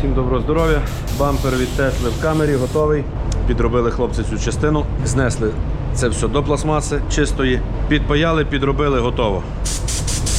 Всім доброго здоров'я. Бампер від Тесли в камері готовий. Підробили хлопці цю частину, знесли це все до пластмаси чистої, підпаяли, підробили, готово.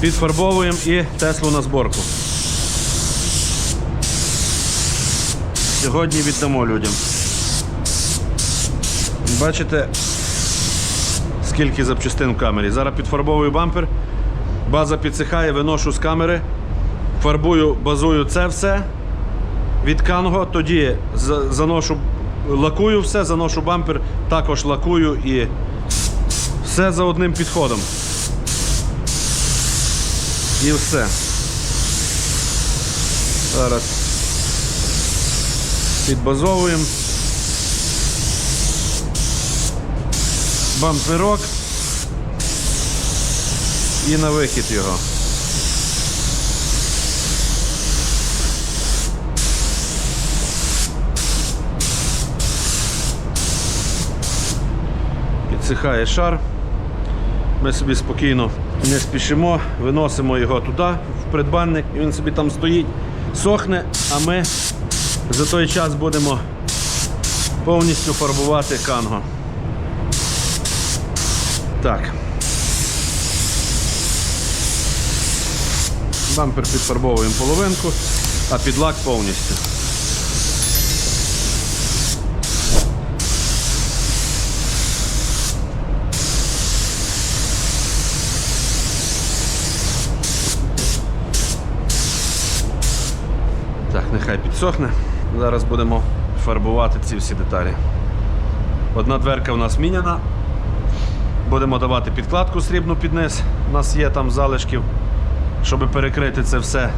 Підфарбовуємо і Теслу на зборку. Сьогодні віддамо людям. Бачите, скільки запчастин в камері. Зараз підфарбовую бампер, база підсихає, виношу з камери, фарбую, базую це все від канго, тоді заношу, лакую все, заношу бампер, також лакую і все за одним підходом. І все. Зараз підбазовуємо. Бамперок і на вихід його. Підсихає шар. Ми собі спокійно не спішимо, виносимо його туди, в придбанник, і він собі там стоїть, сохне, а ми за той час будемо повністю фарбувати канго. Так. Бампер підфарбовуємо половинку, а під лак повністю. Так, нехай підсохне. Зараз будемо фарбувати ці всі деталі. Одна дверка у нас міняна. Будемо давати підкладку срібну під низ. У нас є там залишків, щоб перекрити це все.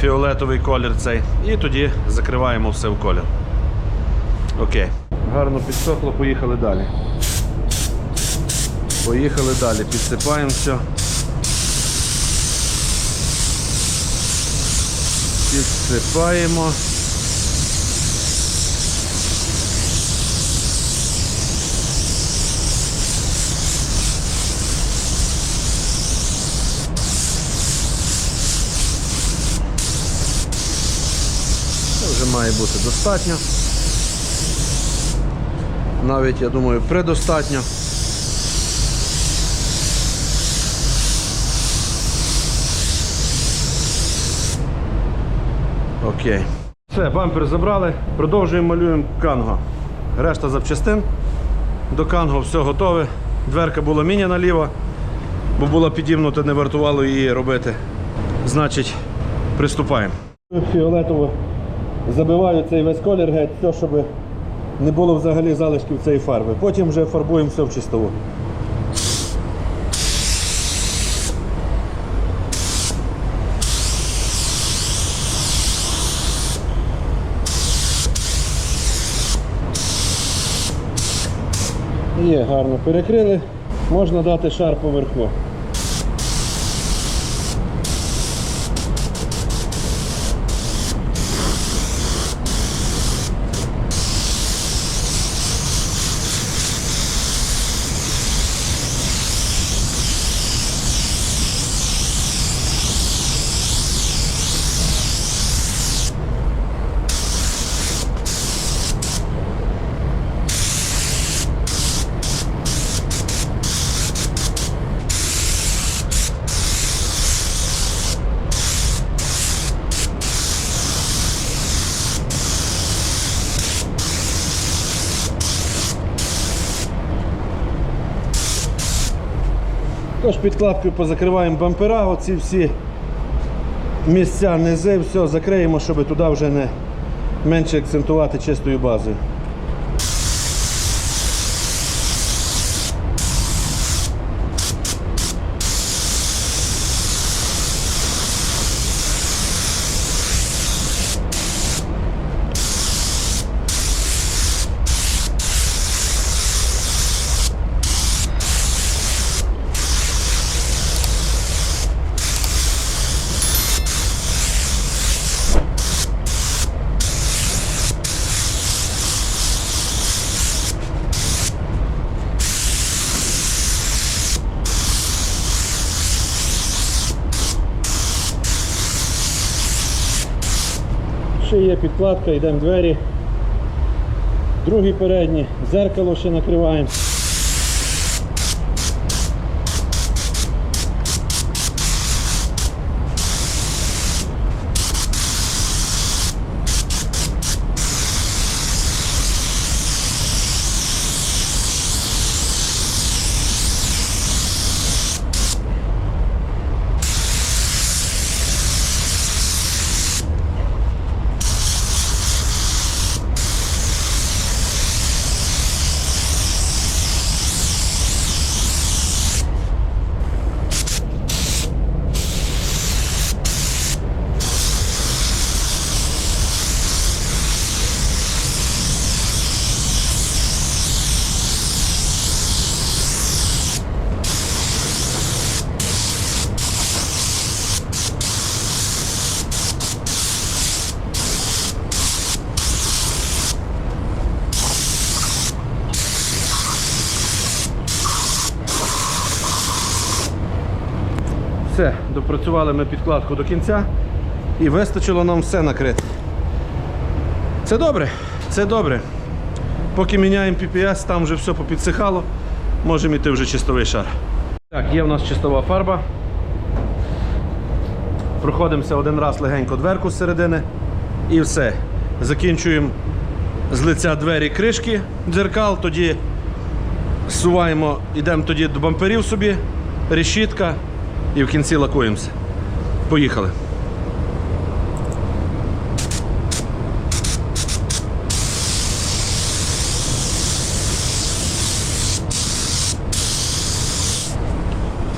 Фіолетовий колір цей. І тоді закриваємо все в колір. Окей. Гарно підсохло, поїхали далі. Поїхали далі, підсипаємо все. Підсипаємо. Це вже має бути достатньо. Навіть, я думаю, предостатньо. Окей. Все, бампер забрали, продовжуємо малюємо канго. Решта запчастин. До канго все готове. Дверка була міняна ліва, бо була підімнута, не вартувало її робити. Значить, приступаємо. Фіолетово забиваю цей весь колір геть, все, щоб не було взагалі залишків цієї фарби. Потім вже фарбуємо все в чистову. Є, гарно перекрили. Можна дати шар поверху. Тож підкладкою позакриваємо бампера, оці всі місця, низи, все закриємо, щоб туди вже не менше акцентувати чистою базою. Ще є підкладка, йдемо двері. Другий передній, зеркало ще накриваємо. Все, допрацювали ми підкладку до кінця і вистачило нам все накрити. Це добре, це добре. Поки міняємо PPS, там вже все попідсихало, можемо йти вже чистовий шар. Так, є в нас чистова фарба. Проходимося один раз легенько дверку з середини і все. Закінчуємо з лиця двері кришки дзеркал, тоді Суваємо, йдемо тоді до бамперів собі, решітка і в кінці лакуємося. Поїхали.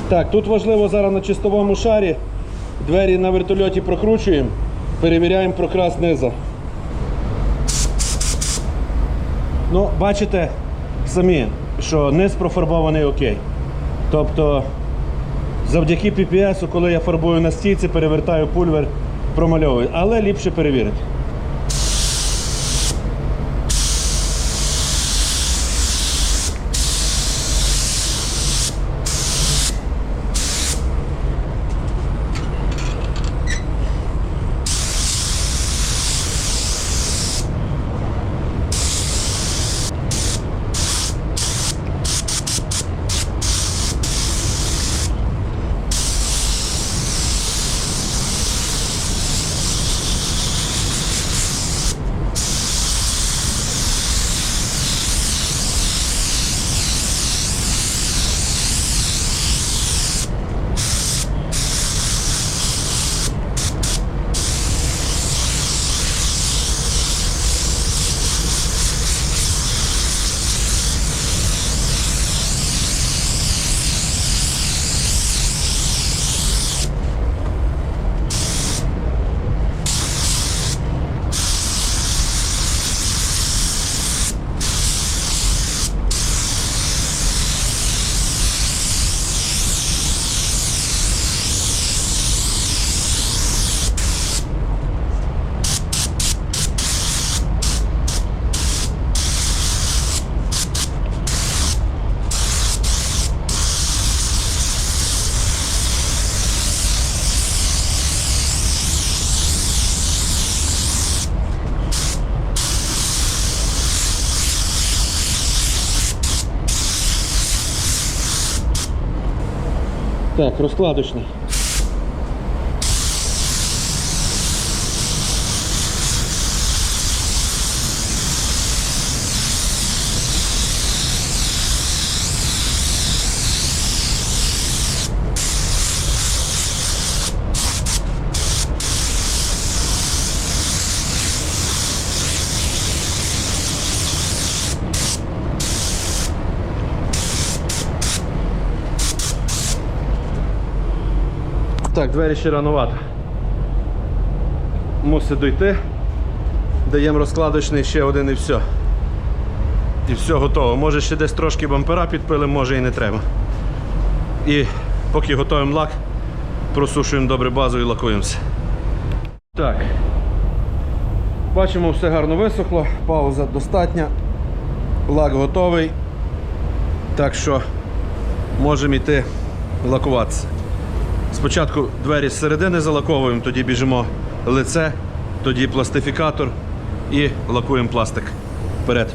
Так, тут важливо зараз на чистовому шарі. Двері на вертольоті прокручуємо, перевіряємо прокрас низа. Ну, бачите самі, що низ профарбований окей. Тобто, завдяки PPS, коли я фарбую на стійці, перевертаю пульвер, промальовую. Але ліпше перевірити. Так, розкладочний. Так, двері ще ранувато. Мусить дойти. Даємо розкладочний ще один і все. І все готово. Може ще десь трошки бампера підпилимо, може і не треба. І поки готуємо лак, просушуємо добре базу і лакуємося. Так. Бачимо, все гарно висохло, пауза достатня, лак готовий. Так що можемо йти лакуватися. Спочатку двері з середини залаковуємо, тоді біжимо лице тоді пластифікатор і лакуємо пластик. Вперед.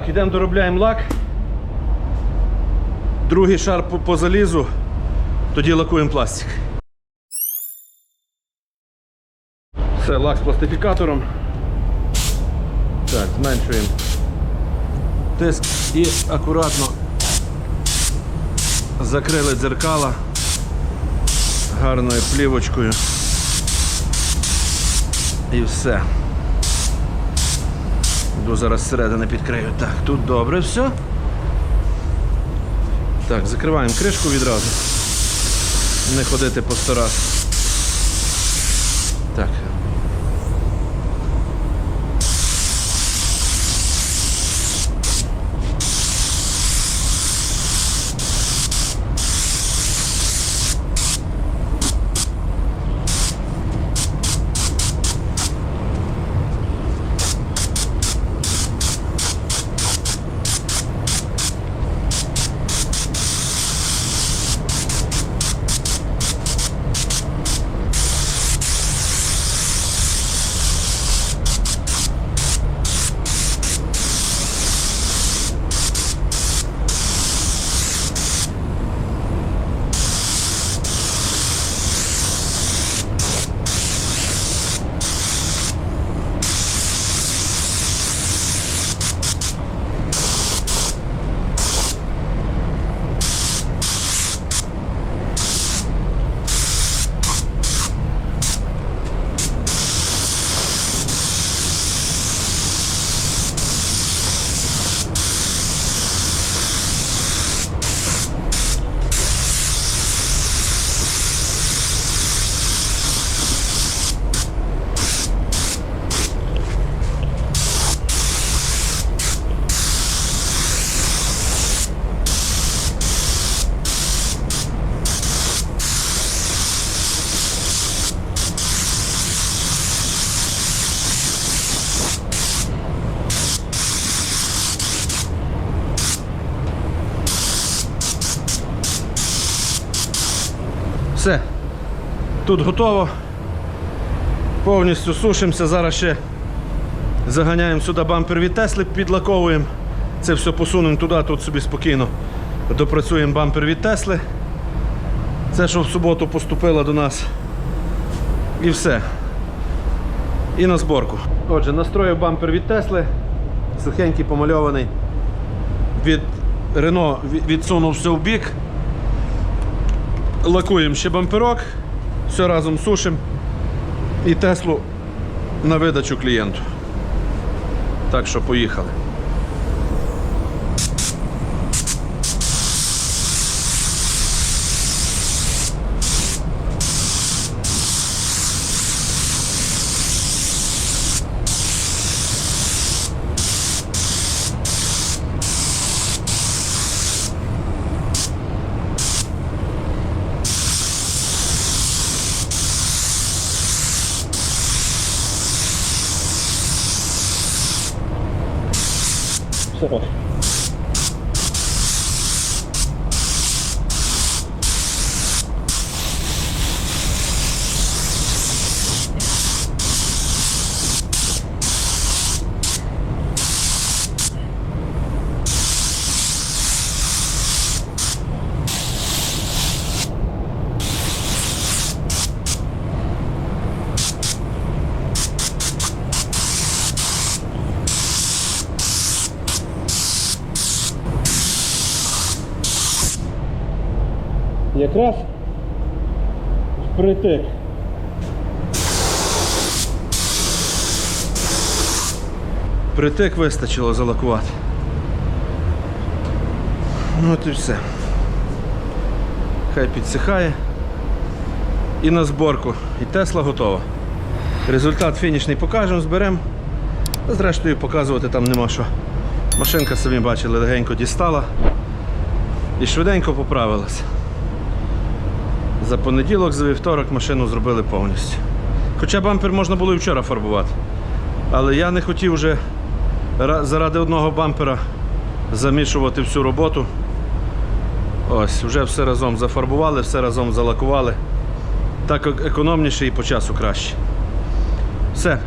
Так, йдемо доробляємо лак. Другий шар по, по залізу, тоді лакуємо пластик. Все, лак з пластифікатором. Так, зменшуємо тиск і акуратно закрили дзеркала гарною плівочкою. І все. Йду зараз зсередини підкрию. Так, тут добре все. Так, закриваємо кришку відразу. Не ходити по сто раз. Так. Все. Тут готово. Повністю сушимося. Зараз ще заганяємо сюди бампер від Тесли, підлаковуємо. Це все посунемо туди, тут собі спокійно допрацюємо бампер від Тесли. Це, що в суботу поступило до нас. І все. і на зборку. Отже, настроїв бампер від Тесли, сухенький помальований. Від Рено відсунувся в бік. Лакуємо ще бамперок, все разом сушимо і Теслу на видачу клієнту. Так що поїхали. Все. Якраз впритик. Притик вистачило залакувати. Ну от і все. Хай підсихає. І на зборку. І Тесла готова. Результат фінішний покажемо, зберемо. Зрештою показувати там нема що. Машинка самі бачили, легенько дістала і швиденько поправилася. За понеділок, за вівторок машину зробили повністю. Хоча бампер можна було і вчора фарбувати. Але я не хотів вже заради одного бампера замішувати всю роботу. Ось, вже все разом зафарбували, все разом залакували. Так економніше і по часу краще. Все,